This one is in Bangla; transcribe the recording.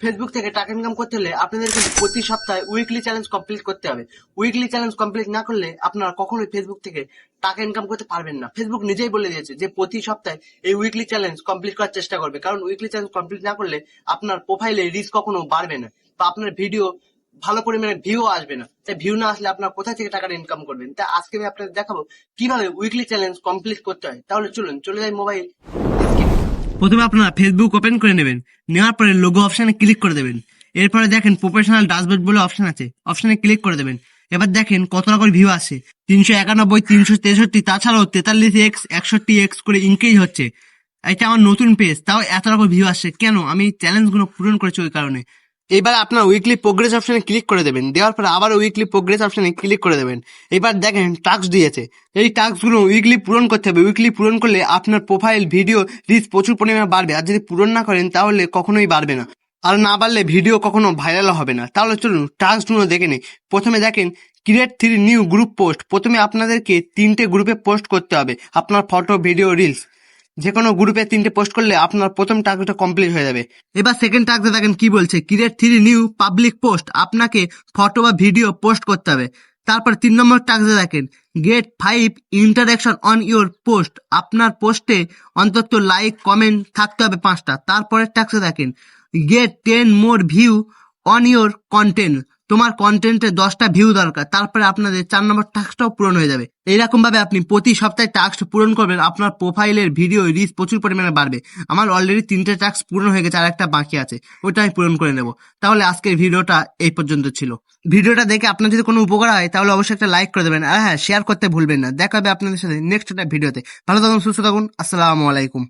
ফেসবুক থেকে টাকা ইনকাম করতে হলে আপনাদের কিন্তু প্রতি সপ্তাহে উইকলি চ্যালেঞ্জ কমপ্লিট করতে হবে। উইকলি চ্যালেঞ্জ কমপ্লিট না করলে আপনারা কখনোই ফেসবুক থেকে টাকা ইনকাম করতে পারবেন না। ফেসবুক নিজেই বলে দিয়েছে যে প্রতি সপ্তাহে এই উইকলি চ্যালেঞ্জ কমপ্লিট করার চেষ্টা করবে। কারণ উইকলি চ্যালেঞ্জ কমপ্লিট না করলে আপনার প্রোফাইলে রিস্ক কখনো বাড়বে না বা আপনার ভিডিও ভালো পরিমাণে ভিউ আসবে না। তাই ভিউ না আসলে আপনার কোথা থেকে টাকাটা ইনকাম করবেন? তাই আজকে আমি আপনাদের দেখাবো কীভাবে উইকলি চ্যালেঞ্জ কমপ্লিট করতে হয়। তাহলে চলুন, চলে যাই মোবাইল প্রথমে আপনারা ফেসবুক ওপেন করে নেবেন, নেওয়ার পরে লোগো অপশানে ক্লিক করে দেবেন। এরপরে দেখেন প্রফেশনাল ড্যাশবোর্ড বলে অপশান আছে অপশানে ক্লিক করে দেবেন। এবার দেখেন কত রকম ভিউ আছে তিনশো একানব্বই, তিনশো তেষট্টি, তাছাড়াও তেতাল্লিশ এক্স একষট্টি এক্স করে ইনক্রিজ হচ্ছে। এটা আমার নতুন পেজ তাও এত রকম ভিউ আসছে কেন? আমি চ্যালেঞ্জগুলো পূরণ করেছি ওই কারণে। এবার আপনার উইকলি প্রোগ্রেস অপশনে ক্লিক করে দেবেন। দেওয়ার পরে আবার উইকলি প্রোগ্রেস অপশনে ক্লিক করে দেবেন। এবার দেখেন টাস্ক দিয়েছে। এই টাস্কগুলো উইকলি পূরণ করতে হবে। উইকলি পূরণ করলে আপনার প্রোফাইল ভিডিও রিচ প্রচুর পরিমাণে বাড়বে। আর যদি পূরণ না করেন, তাহলে কখনোই বাড়বে না। আর না বাড়লে ভিডিও কখনো ভাইরাল হবে না। তাহলে চলুন টাস্কগুলো দেখে নিই। প্রথমে দেখেন create three new group post প্রথমে আপনাদেরকে তিনটে গ্রুপে পোস্ট করতে হবে। আপনার ফটো ভিডিও রিলস যে কোনো গ্রুপে তিনটে পোস্ট করলে আপনার প্রথম টাস্কটা কমপ্লিট হয়ে যাবে। এবার সেকেন্ড টাস্কে দেখেন কি বলছে create three new public post আপনাকে ফটো বা ভিডিও পোস্ট করতে হবে। তারপর তিন নম্বর টাস্কে দেখেন get five interaction on your post আপনার পোস্টে অন্তত লাইক কমেন্ট থাকতে হবে পাঁচটা। তারপরের টাস্কে দেখেন get ten more view on your content তোমার কন্টেন্টে দশটা ভিউ দরকার, তারপরে আপনাদের চার নম্বর টাস্কটাও পূরণ হয়ে যাবে। এইরকম ভাবে আপনি প্রতি সপ্তাহে টাস্ক পূরণ করবেন, আপনার প্রোফাইলের ভিডিও রিচ প্রচুর পরিমাণে বাড়বে। আমার অলরেডি তিনটে টাস্ক পূরণ হয়ে গেছে আর একটা বাকি আছে, ওইটা আমি পূরণ করে নেব। তাহলে আজকের ভিডিওটা এই পর্যন্ত ছিল। ভিডিওটা দেখে আপনার যদি কোনো উপকার হয়, তাহলে অবশ্যই একটা লাইক করে দেবেন। আর হ্যাঁ শেয়ার করতে ভুলবেন না। দেখা হবে আপনাদের সাথে নেক্সট একটা ভিডিওতে ভালো থাকুন, সুস্থ থাকুন, আসসালামু আলাইকুম।